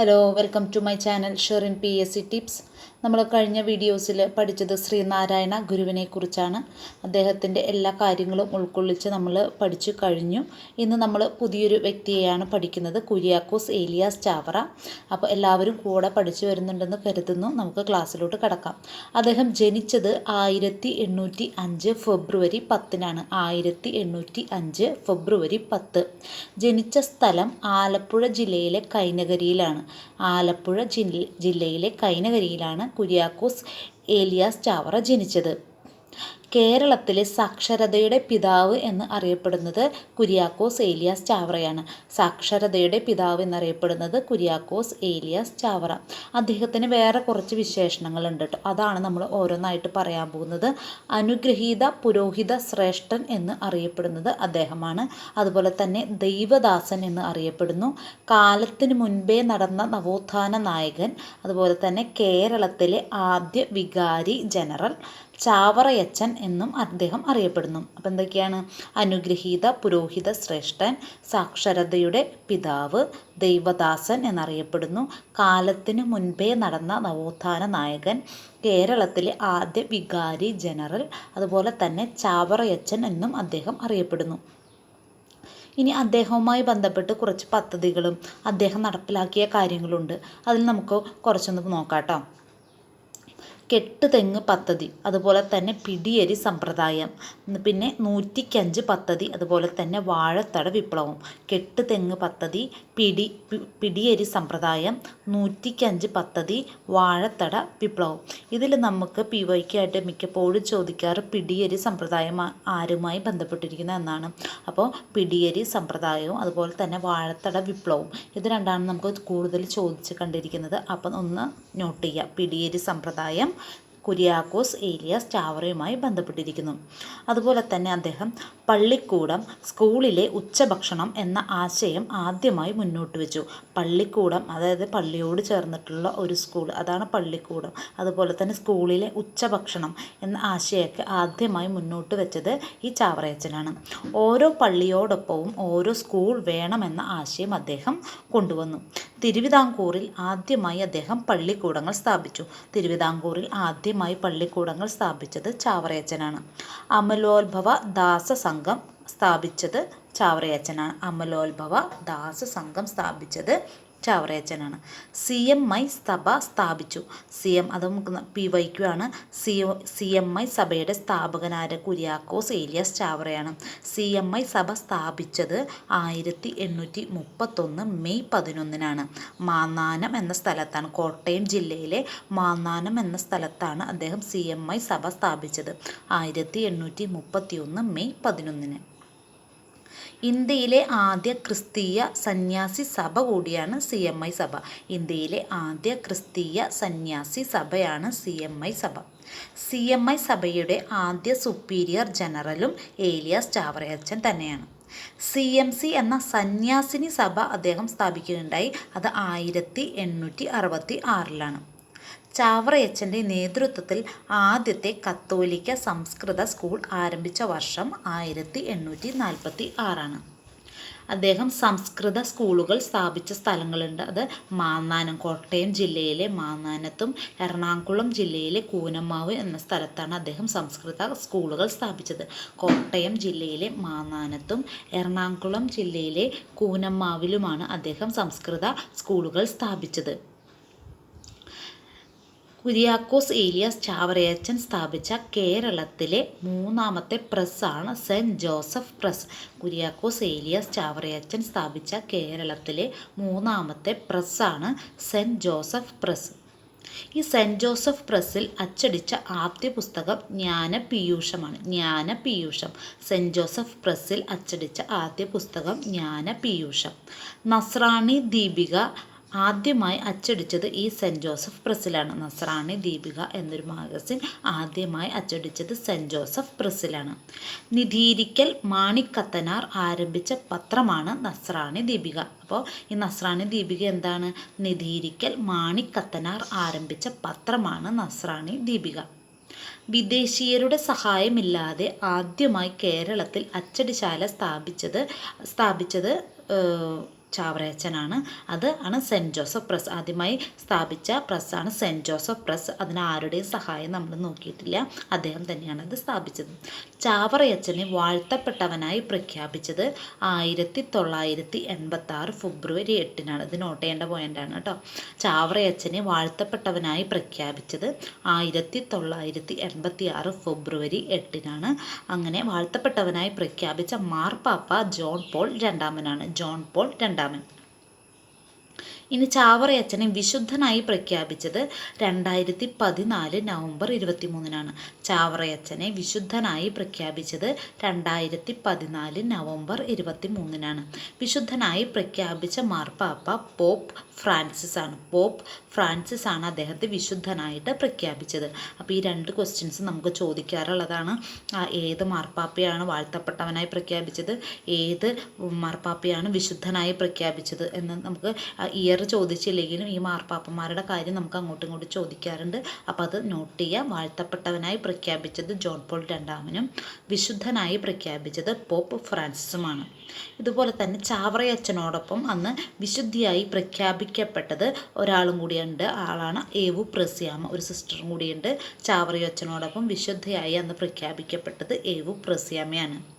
Hello welcome to my channel Sherin P S C tips നമ്മൾ കഴിഞ്ഞ വീഡിയോസിൽ പഠിച്ചത് ശ്രീനാരായണ ഗുരുവിനെ കുറിച്ചാണ്. അദ്ദേഹത്തിന്റെ എല്ലാ കാര്യങ്ങളും ഉൾക്കൊള്ളിച്ച് നമ്മൾ പഠിച്ചു കഴിഞ്ഞു. ഇന്ന് നമ്മൾ പുതിയൊരു വ്യക്തിയെയാണ് പഠിക്കുന്നത് കുര്യാക്കോസ് ഏലിയാസ് ചാവറ. അപ്പോൾ എല്ലാവരും കൂടെ പഠിച്ചു വരുന്നുണ്ടെന്ന് കരുതുന്നു. നമുക്ക് ക്ലാസ്സിലോട്ട് കടക്കാം. അദ്ദേഹം ജനിച്ചത് ആയിരത്തി എണ്ണൂറ്റി അഞ്ച് ഫെബ്രുവരി പത്തിനാണ്. ആയിരത്തി എണ്ണൂറ്റി അഞ്ച് ഫെബ്രുവരി പത്ത്. ജനിച്ച സ്ഥലം ആലപ്പുഴ ജില്ലയിലെ കൈനകരിയിലാണ് ആലപ്പുഴ ജില്ല ജില്ലയിലെ കൈനകരിയിലാണ് കുര്യാക്കോസ് ഏലിയാസ് ചാവറ ജനിച്ചത്. കേരളത്തിലെ സാക്ഷരതയുടെ പിതാവ് എന്ന് അറിയപ്പെടുന്നത് കുര്യാക്കോസ് ഏലിയാസ് ചാവറയാണ്. സാക്ഷരതയുടെ പിതാവ് എന്നറിയപ്പെടുന്നത് കുര്യാക്കോസ് ഏലിയാസ് ചാവറ. അദ്ദേഹത്തിന് വേറെ കുറച്ച് വിശേഷണങ്ങളുണ്ട് കേട്ടോ. അതാണ് നമ്മൾ ഓരോന്നായിട്ട് പറയാൻ പോകുന്നത്. അനുഗ്രഹീത പുരോഹിത ശ്രേഷ്ഠൻ എന്ന് അറിയപ്പെടുന്നത് അദ്ദേഹമാണ്. അതുപോലെ തന്നെ ദൈവദാസൻ എന്ന് അറിയപ്പെടുന്നു. കാലത്തിന് മുൻപേ നടന്ന നവോത്ഥാന നായകൻ. അതുപോലെ തന്നെ കേരളത്തിലെ ആദ്യ വികാരി ജനറൽ. ചാവറയച്ചൻ എന്നും അദ്ദേഹം അറിയപ്പെടുന്നു. അപ്പം എന്തൊക്കെയാണ്? അനുഗ്രഹീത പുരോഹിത ശ്രേഷ്ഠൻ സാക്ഷരതയുടെ പിതാവ് ദൈവദാസൻ എന്നറിയപ്പെടുന്നു. കാലത്തിന് മുൻപേ നടന്ന നവോത്ഥാന നായകൻ കേരളത്തിലെ ആദ്യ വികാരി ജനറൽ അതുപോലെ തന്നെ ചാവറയച്ചൻ എന്നും അദ്ദേഹം അറിയപ്പെടുന്നു. ഇനി അദ്ദേഹവുമായി ബന്ധപ്പെട്ട് കുറച്ച് പദ്ധതികളും അദ്ദേഹം നടപ്പിലാക്കിയ കാര്യങ്ങളുണ്ട്. അതിൽ നമുക്ക് കുറച്ചൊന്ന് നോക്കാം കേട്ടോ കെട്ടുതെങ്ങ് പദ്ധതി അതുപോലെ തന്നെ പിടിയരി സമ്പ്രദായം പിന്നെ നൂറ്റിക്കഞ്ച് പദ്ധതി അതുപോലെ തന്നെ വാഴത്തട വിപ്ലവം. കെട്ടുതെങ്ങ് പദ്ധതി പിടി പിടിയരി സമ്പ്രദായം നൂറ്റിക്കഞ്ച് പദ്ധതി വാഴത്തട വിപ്ലവം. ഇതിൽ നമുക്ക് പി വൈക്കായിട്ട് മിക്കപ്പോഴും ചോദിക്കാറ് പിടിയരി സമ്പ്രദായം ആരുമായി ബന്ധപ്പെട്ടിരിക്കുന്ന എന്നാണ്. അപ്പോൾ പിടിയരി സമ്പ്രദായവും അതുപോലെ തന്നെ വാഴത്തട വിപ്ലവവും ഇത് രണ്ടാണ് നമുക്ക് കൂടുതൽ ചോദിച്ച് കണ്ടിരിക്കുന്നത്. അപ്പം ഒന്ന് നോട്ട് ചെയ്യുക പിടിയരി സമ്പ്രദായം കുര്യാക്കോസ് ഏലിയാസ് ചാവറയുമായി ബന്ധപ്പെട്ടിരിക്കുന്നു. അതുപോലെ തന്നെ അദ്ദേഹം പള്ളിക്കൂടം സ്കൂളിലെ ഉച്ചഭക്ഷണം എന്ന ആശയം ആദ്യമായി മുന്നോട്ട് വെച്ചു. പള്ളിക്കൂടം അതായത് പള്ളിയോട് ചേർന്നിട്ടുള്ള ഒരു സ്കൂൾ അതാണ് പള്ളിക്കൂടം. അതുപോലെ തന്നെ സ്കൂളിലെ ഉച്ചഭക്ഷണം എന്ന ആശയമൊക്കെ ആദ്യമായി മുന്നോട്ട് വെച്ചത് ഈ ചാവറയച്ചനാണ്. ഓരോ പള്ളിയോടൊപ്പവും ഓരോ സ്കൂൾ വേണമെന്ന ആശയം അദ്ദേഹം കൊണ്ടുവന്നു. തിരുവിതാംകൂറിൽ ആദ്യമായി അദ്ദേഹം പള്ളിക്കൂടങ്ങൾ സ്ഥാപിച്ചു. തിരുവിതാംകൂറിൽ ആദ്യമായി പള്ളിക്കൂടങ്ങൾ സ്ഥാപിച്ചത് ചാവറയച്ചനാണ്. അമലോത്ഭവ ദാസ സംഘം സ്ഥാപിച്ചത് ചാവറയച്ചനാണ്. അമലോത്ഭവ ദാസ സംഘം സ്ഥാപിച്ചത് ചാവറയച്ചനാണ്. സി എം ഐ സഭ സ്ഥാപിച്ചു. സി എം അത് നമുക്ക് പി വൈക്കു ആണ്. സി സി എം ഐ സഭയുടെ സ്ഥാപകനായ കുര്യാക്കോസ് ഏലിയാസ് ചാവറയാണ്. സി എം ഐ സഭ സ്ഥാപിച്ചത് ആയിരത്തി എണ്ണൂറ്റി മുപ്പത്തൊന്ന് മെയ് പതിനൊന്നിനാണ്. മാന്നാനം എന്ന സ്ഥലത്താണ് കോട്ടയം ജില്ലയിലെ മാന്നാനം എന്ന സ്ഥലത്താണ് അദ്ദേഹം സി എം ഐ സഭ സ്ഥാപിച്ചത്. ആയിരത്തി എണ്ണൂറ്റി മുപ്പത്തി ഒന്ന് മെയ് പതിനൊന്നിന്. ഇന്ത്യയിലെ ആദ്യ ക്രിസ്തീയ സന്യാസി സഭ കൂടിയാണ് സി എം ഐ സഭ. ഇന്ത്യയിലെ ആദ്യ ക്രിസ്തീയ സന്യാസി സഭയാണ് സി എം ഐ സഭ. സി എം ഐ സഭയുടെ ആദ്യ സുപ്പീരിയർ ജനറലും ഏലിയാസ് ചാവറയച്ചൻ തന്നെയാണ്. സി എം സി എന്ന സന്യാസിനി സഭ അദ്ദേഹം സ്ഥാപിക്കുകയുണ്ടായി. അത് ആയിരത്തി എണ്ണൂറ്റി അറുപത്തി ആറിലാണ്. ചാവറയച്ചന്റെ നേതൃത്വത്തിൽ ആദ്യത്തെ കത്തോലിക്ക സംസ്കൃത സ്കൂൾ ആരംഭിച്ച വർഷം ആയിരത്തി എണ്ണൂറ്റി നാൽപ്പത്തി ആറാണ്. അദ്ദേഹം സംസ്കൃത സ്കൂളുകൾ സ്ഥാപിച്ച സ്ഥലങ്ങളുണ്ട്. അത് മാന്നാനം കോട്ടയം ജില്ലയിലെ മാന്നാനത്തും എറണാകുളം ജില്ലയിലെ കൂനമാവ് എന്ന സ്ഥലത്താണ് അദ്ദേഹം സംസ്കൃത സ്കൂളുകൾ സ്ഥാപിച്ചത്. കോട്ടയം ജില്ലയിലെ മാന്നാനത്തും എറണാകുളം ജില്ലയിലെ കൂനമാവിലുമാണ് അദ്ദേഹം സംസ്കൃത സ്കൂളുകൾ സ്ഥാപിച്ചത്. കുര്യാക്കോസ് ഏലിയാസ് ചാവറയച്ചൻ സ്ഥാപിച്ച കേരളത്തിലെ മൂന്നാമത്തെ പ്രസ്സാണ് Saint Joseph press. Kuriakose Elias ചാവറയച്ചൻ സ്ഥാപിച്ച കേരളത്തിലെ മൂന്നാമത്തെ പ്രസ്സാണ് സെന്റ് ജോസഫ് പ്രസ്. ഈ സെന്റ് ജോസഫ് പ്രസ്സിൽ അച്ചടിച്ച ആദ്യ പുസ്തകം ജ്ഞാന പീയൂഷമാണ് ജ്ഞാന പീയൂഷം സെന്റ് ജോസഫ് പ്രസ്സിൽ അച്ചടിച്ച ആദ്യ പുസ്തകം ജ്ഞാന പീയൂഷം നസ്രാണി ദീപിക ആദ്യമായി അച്ചടിച്ചത് ഈ സെന്റ് ജോസഫ് പ്രസ്സിലാണ് നസ്രാണി ദീപിക എന്നൊരു മാഗസിൻ ആദ്യമായി അച്ചടിച്ചത് സെന്റ് ജോസഫ് പ്രസ്സിലാണ് നിധീരിക്കൽ മാണിക്കത്തനാർ ആരംഭിച്ച പത്രമാണ് നസ്രാണി ദീപിക. അപ്പോൾ ഈ നസ്രാണി ദീപിക എന്താണ്? നിധീരിക്കൽ മാണിക്കത്തനാർ ആരംഭിച്ച പത്രമാണ് നസ്രാണി ദീപിക. വിദേശീയരുടെ സഹായമില്ലാതെ ആദ്യമായി കേരളത്തിൽ അച്ചടിശാല സ്ഥാപിച്ചത് സ്ഥാപിച്ചത് ചാവറയച്ചനാണ് അത് ആണ് സെന്റ് ജോസഫ് പ്രസ്. ആദ്യമായി സ്ഥാപിച്ച പ്രസ്സാണ് സെന്റ് ജോസഫ് പ്രസ്. അതിന് ആരുടെയും സഹായം നമ്മൾ നോക്കിയിട്ടില്ല. അദ്ദേഹം തന്നെയാണ് അത് സ്ഥാപിച്ചത്. ചാവറയച്ചനെ വാഴ്ത്തപ്പെട്ടവനായി പ്രഖ്യാപിച്ചത് ആയിരത്തി തൊള്ളായിരത്തി എൺപത്തി ആറ് ഫെബ്രുവരി എട്ടിനാണ്. ഇത് നോട്ട് ചെയ്യേണ്ട പോയിന്റാണ് കേട്ടോ. ചാവറയച്ചനെ വാഴ്ത്തപ്പെട്ടവനായി പ്രഖ്യാപിച്ചത് ആയിരത്തി തൊള്ളായിരത്തി എൺപത്തി ആറ് ഫെബ്രുവരി എട്ടിനാണ്. അങ്ങനെ വാഴ്ത്തപ്പെട്ടവനായി പ്രഖ്യാപിച്ച മാർപ്പാപ്പ ജോൺ പോൾ രണ്ടാമനാണ്. ജോൺ പോൾ രണ്ടാമൻ ഇനി ചാവറയച്ചനെ വിശുദ്ധനായി പ്രഖ്യാപിച്ചത് രണ്ടായിരത്തി പതിനാല് നവംബർ ഇരുപത്തി മൂന്നിനാണ് ചാവറയച്ചനെ വിശുദ്ധനായി പ്രഖ്യാപിച്ചത് രണ്ടായിരത്തി പതിനാല് നവംബർ ഇരുപത്തി മൂന്നിനാണ് വിശുദ്ധനായി പ്രഖ്യാപിച്ച മാർപ്പാപ്പ പോപ്പ് ഫ്രാൻസിസ് ആണ്. പോപ്പ് ഫ്രാൻസിസ് ആണ് അദ്ദേഹത്തെ വിശുദ്ധനായിട്ട് പ്രഖ്യാപിച്ചത്. അപ്പോൾ ഈ രണ്ട് ക്വസ്റ്റ്യൻസ് നമുക്ക് ചോദിക്കാറുള്ളതാണ്. ഏത് മാർപ്പാപ്പയാണ് വാഴ്ത്തപ്പെട്ടവനായി പ്രഖ്യാപിച്ചത്? ഏത് മാർപ്പാപ്പയാണ് വിശുദ്ധനായി പ്രഖ്യാപിച്ചത്? എന്ന് നമുക്ക് ഇയർ ചോദിച്ചില്ലെങ്കിലും ഈ മാർപ്പാപ്പന്മാരുടെ കാര്യം നമുക്ക് അങ്ങോട്ടും ഇങ്ങോട്ടും ചോദിക്കാറുണ്ട്. അപ്പോൾ അത് നോട്ട് ചെയ്യുക വാഴ്ത്തപ്പെട്ടവനായി പ്രഖ്യാപിച്ചത് ജോൺ പോൾ രണ്ടാമനും വിശുദ്ധനായി പ്രഖ്യാപിച്ചത് പോപ്പ് ഫ്രാൻസിസുമാണ്. ഇതുപോലെ തന്നെ ചാവറയച്ചനോടൊപ്പം അന്ന് വിശുദ്ധിയായി പ്രഖ്യാപിക്കപ്പെട്ടത് ഒരാളും കൂടിയുണ്ട്. ആളാണ് ഏവു പ്രസിയാമ. ഒരു സിസ്റ്ററും കൂടിയുണ്ട്. ചാവറയച്ചനോടൊപ്പം വിശുദ്ധയായി അന്ന് പ്രഖ്യാപിക്കപ്പെട്ടത് ഏവു പ്രസ്യാമയാണ്.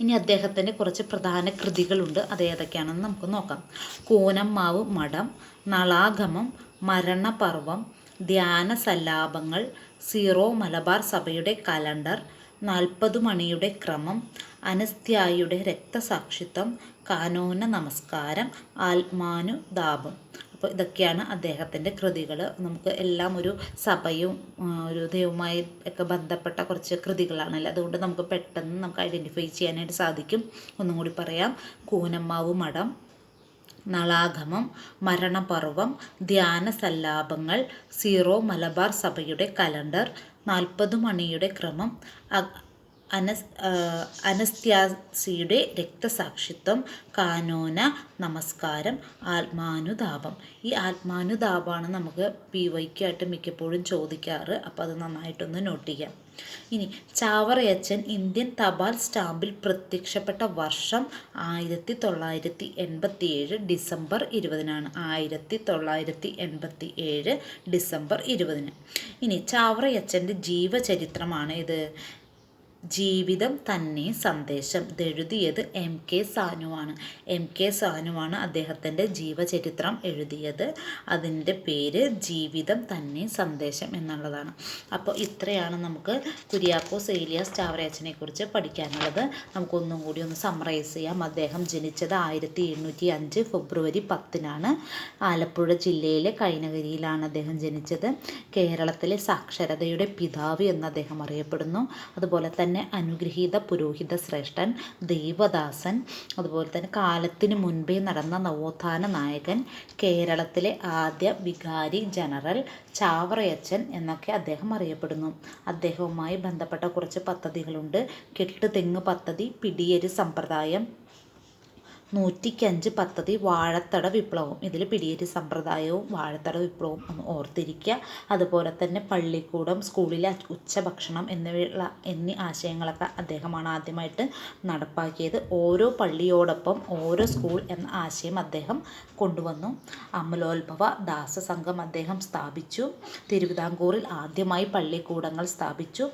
ഇനി അദ്ദേഹത്തിന്റെ കുറച്ച് പ്രധാന കൃതികളുണ്ട്. അത് ഏതൊക്കെയാണെന്ന് നമുക്ക് നോക്കാം. കൂനമ്മാവ് മഠം നളാഗമം മരണപർവം ധ്യാന സല്ലാപങ്ങൾ സീറോ മലബാർ സഭയുടെ കലണ്ടർ നാൽപ്പത് മണിയുടെ ക്രമം അനസ്ത്യായിയുടെ രക്തസാക്ഷിത്വം കാനോന നമസ്കാരം ആത്മാനുതാപം അപ്പോൾ ഇതൊക്കെയാണ് അദ്ദേഹത്തിന്റെ കൃതികൾ. നമുക്ക് എല്ലാം ഒരു സഭയും ഒരു ദൈവവുമായി ഒക്കെ ബന്ധപ്പെട്ട കുറച്ച് കൃതികളാണല്ലോ അതുകൊണ്ട് നമുക്ക് പെട്ടെന്ന് നമുക്ക് ഐഡന്റിഫൈ ചെയ്യാനായിട്ട് സാധിക്കും. ഒന്നും കൂടി പറയാം. കൂനമ്മാവ് മഠം നളാഗമം മരണപർവം ധ്യാന സല്ലാപങ്ങൾ സീറോ മലബാർ സഭയുടെ കലണ്ടർ നാൽപ്പത് മണിയുടെ ക്രമം അനസ് അനസ്ത്യാസിയുടെ രക്തസാക്ഷിത്വം കാനോന നമസ്കാരം ആത്മാനുതാപം. ഈ ആത്മാനുതാപമാണ് നമുക്ക് പി വൈക്കായിട്ട് മിക്കപ്പോഴും ചോദിക്കാറ്. അപ്പോൾ അത് നന്നായിട്ടൊന്ന് നോട്ട് ചെയ്യാം. ഇനി ചാവറയച്ചൻ ഇന്ത്യൻ തപാൽ സ്റ്റാമ്പിൽ പ്രത്യക്ഷപ്പെട്ട വർഷം ആയിരത്തി തൊള്ളായിരത്തി എൺപത്തി ഏഴ് ഡിസംബർ ഇരുപതിനാണ്. ആയിരത്തി തൊള്ളായിരത്തി എൺപത്തി ഏഴ് ഡിസംബർ ഇരുപതിന്. ഇനി ചാവറയച്ചന്റെ ജീവചരിത്രമാണ് ഇത് ജീവിതം തന്നെ സന്ദേശം. ഇതെഴുതിയത് എം കെ സാനുവാണ് എം കെ സാനുവാണ് അദ്ദേഹത്തിന്റെ ജീവചരിത്രം എഴുതിയത്. അതിന്റെ പേര് ജീവിതം തന്നെ സന്ദേശം എന്നുള്ളതാണ്. അപ്പോൾ ഇത്രയാണ് നമുക്ക് കുര്യാക്കോസ് ഏലിയാസ് ചാവറയച്ചനെ കുറിച്ച് പഠിക്കാനുള്ളത്. നമുക്കൊന്നും കൂടി ഒന്ന് സമറൈസ് ചെയ്യാം. അദ്ദേഹം ജനിച്ചത് ആയിരത്തി എണ്ണൂറ്റി അഞ്ച് ഫെബ്രുവരി പത്തിനാണ്. ആലപ്പുഴ ജില്ലയിലെ കൈനകരിയിലാണ് അദ്ദേഹം ജനിച്ചത്. കേരളത്തിലെ സാക്ഷരതയുടെ പിതാവ് എന്ന് അദ്ദേഹം അറിയപ്പെടുന്നു. അതുപോലെ തന്നെ അനുഗ്രഹീത പുരോഹിത ശ്രേഷ്ഠൻ ദേവദാസൻ അതുപോലെ തന്നെ കാലത്തിന് മുൻപേ നടന്ന നവോത്ഥാന നായകൻ കേരളത്തിലെ ആദ്യ വികാരി ജനറൽ ചാവറയച്ചൻ എന്നൊക്കെ അദ്ദേഹം അറിയപ്പെടുന്നു. അദ്ദേഹവുമായി ബന്ധപ്പെട്ട കുറച്ച് പദ്ധതികളുണ്ട്. കെട്ടുതെങ്ങ് പദ്ധതി പിടിയരി സമ്പ്രദായം നൂറ്റിക്കഞ്ച് പദ്ധതി വാഴത്തട വിപ്ലവം. ഇതിൽ പിടിയേറ്റ് സമ്പ്രദായവും വാഴത്തട വിപ്ലവവും ഒന്ന് ഓർത്തിരിക്കുക അതുപോലെ തന്നെ പള്ളിക്കൂടം സ്കൂളിലെ ഉച്ചഭക്ഷണം എന്നിവയുള്ള എന്നീ ആശയങ്ങളൊക്കെ അദ്ദേഹമാണ് ആദ്യമായിട്ട് നടപ്പാക്കിയത്. ഓരോ പള്ളിയോടൊപ്പം ഓരോ സ്കൂൾ എന്ന ആശയം അദ്ദേഹം കൊണ്ടുവന്നു. അമലോത്ഭവ ദാസസംഘം അദ്ദേഹം സ്ഥാപിച്ചു. തിരുവിതാംകൂറിൽ ആദ്യമായി പള്ളിക്കൂടങ്ങൾ സ്ഥാപിച്ചു.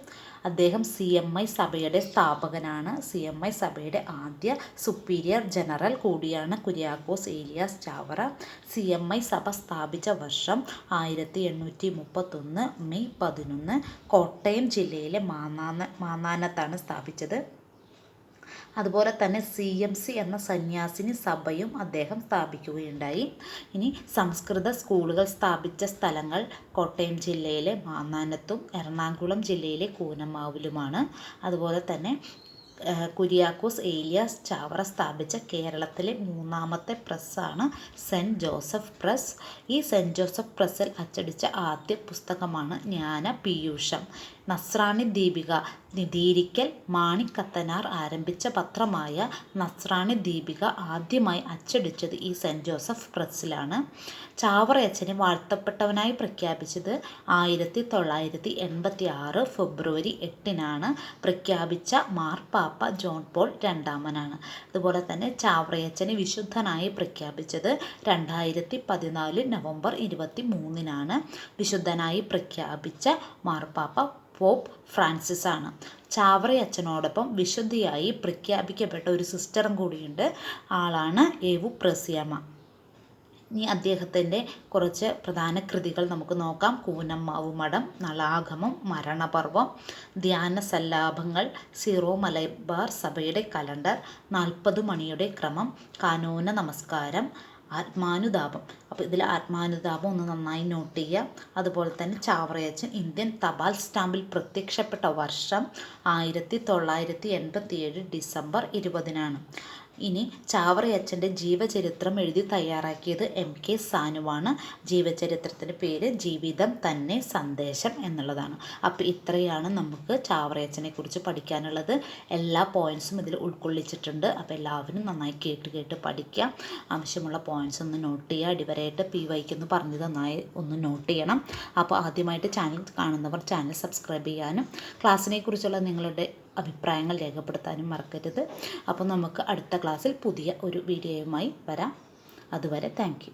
അദ്ദേഹം സി എം ഐ സഭയുടെ സ്ഥാപകനാണ്. സി എം ഐ സഭയുടെ ആദ്യ സുപ്പീരിയർ ജനറൽ കൂടിയാണ് Kuriakose Elias Chavara. C M I സഭ സ്ഥാപിച്ച വർഷം ആയിരത്തി എണ്ണൂറ്റി മുപ്പത്തൊന്ന് മെയ് പതിനൊന്ന് കോട്ടയം ജില്ലയിലെ മാന്നാന മാന്നാനത്താണ് സ്ഥാപിച്ചത്. അതുപോലെ തന്നെ സി എം സി എന്ന സന്യാസിനി സഭയും അദ്ദേഹം സ്ഥാപിക്കുകയുണ്ടായി. ഇനി സംസ്കൃത സ്കൂളുകൾ സ്ഥാപിച്ച സ്ഥലങ്ങൾ കോട്ടയം ജില്ലയിലെ മാന്നാനത്തും എറണാകുളം ജില്ലയിലെ കൂനമാവിലുമാണ്. അതുപോലെ തന്നെ കുര്യാക്കോസ് ഏലിയാസ് ചാവറ സ്ഥാപിച്ച കേരളത്തിലെ മൂന്നാമത്തെ പ്രസ്സാണ് സെന്റ് ജോസഫ് പ്രസ്. ഈ സെന്റ് ജോസഫ് പ്രസ്സിൽ അച്ചടിച്ച ആദ്യ പുസ്തകമാണ് ജ്ഞാന പീയൂഷം നസ്രാണി ദീപിക നിധീരിക്കൽ മാണിക്കത്തനാർ ആരംഭിച്ച പത്രമായ നസ്രാണി ദീപിക ആദ്യമായി അച്ചടിച്ചത് ഈ സെന്റ് ജോസഫ് പ്രസ്സിലാണ്. ചാവറയച്ചനെ വാഴ്ത്തപ്പെട്ടവനായി പ്രഖ്യാപിച്ചത് ആയിരത്തി തൊള്ളായിരത്തി എൺപത്തി ആറ് ഫെബ്രുവരി എട്ടിനാണ്. പ്രഖ്യാപിച്ച മാർപ്പാപ്പ ജോൺ പോൾ രണ്ടാമനാണ്. അതുപോലെ തന്നെ ചാവറയച്ചനെ വിശുദ്ധനായി പ്രഖ്യാപിച്ചത് രണ്ടായിരത്തി പതിനാല് നവംബർ ഇരുപത്തി മൂന്നിനാണ് വിശുദ്ധനായി പ്രഖ്യാപിച്ച മാർപ്പാപ്പ പോപ്പ് ഫ്രാൻസിസ് ആണ്. ചാവറയച്ചനോടൊപ്പം വിശുദ്ധിയായി പ്രഖ്യാപിക്കപ്പെട്ട ഒരു സിസ്റ്ററും കൂടിയുണ്ട്. ആളാണ് ഏവു പ്രസിയമ്മ ഇനി അദ്ദേഹത്തിന്റെ കുറച്ച് പ്രധാന കൃതികൾ നമുക്ക് നോക്കാം. കൂനമ്മാവ് മഠം നളാഗമം മരണപർവം ധ്യാന സല്ലാഭങ്ങൾ സീറോ മലബാർ സഭയുടെ കലണ്ടർ നാൽപ്പത് മണിയുടെ ക്രമം കാനൂന നമസ്കാരം ആത്മാനുതാപം. അപ്പോൾ ഇതിൽ ആത്മാനുതാപം ഒന്ന് നന്നായി നോട്ട് ചെയ്യുക. അതുപോലെ തന്നെ ചാവറയച്ചൻ ഇന്ത്യൻ തപാൽ സ്റ്റാമ്പിൽ പ്രത്യക്ഷപ്പെട്ട വർഷം ആയിരത്തി തൊള്ളായിരത്തി എൺപത്തി ഏഴ് ഡിസംബർ ഇരുപതിനാണ്. ഇനി ചാവറയച്ചന്റെ ജീവചരിത്രം എഴുതി തയ്യാറാക്കിയത് എം കെ സാനുവാണ്. ജീവചരിത്രത്തിന്റെ പേര് ജീവിതം തന്നെ സന്ദേശം എന്നുള്ളതാണ്. അപ്പോൾ ഇത്രയാണ് നമുക്ക് ചാവറയച്ചനെ കുറിച്ച് പഠിക്കാനുള്ളത്. എല്ലാ പോയിന്റ്സും ഇതിൽ ഉൾക്കൊള്ളിച്ചിട്ടുണ്ട്. അപ്പോൾ എല്ലാവരും നന്നായി കേട്ട് കേട്ട് പഠിക്കാം. ആവശ്യമുള്ള പോയിന്റ്സ് ഒന്ന് നോട്ട് ചെയ്യുക. അടിവരായിട്ട് പി വൈക്കെന്ന് പറഞ്ഞ് നന്നായി ഒന്ന് നോട്ട് ചെയ്യണം. അപ്പോൾ ആദ്യമായിട്ട് ചാനൽ കാണുന്നവർ ചാനൽ സബ്സ്ക്രൈബ് ചെയ്യാനും ക്ലാസ്സിനെ കുറിച്ചുള്ള നിങ്ങളുടെ അഭിപ്രായങ്ങൾ രേഖപ്പെടുത്താനും മറക്കരുത്. അപ്പോൾ നമുക്ക് അടുത്ത ക്ലാസ്സിൽ പുതിയ ഒരു വീഡിയോയുമായി വരാം. അതുവരെ താങ്ക്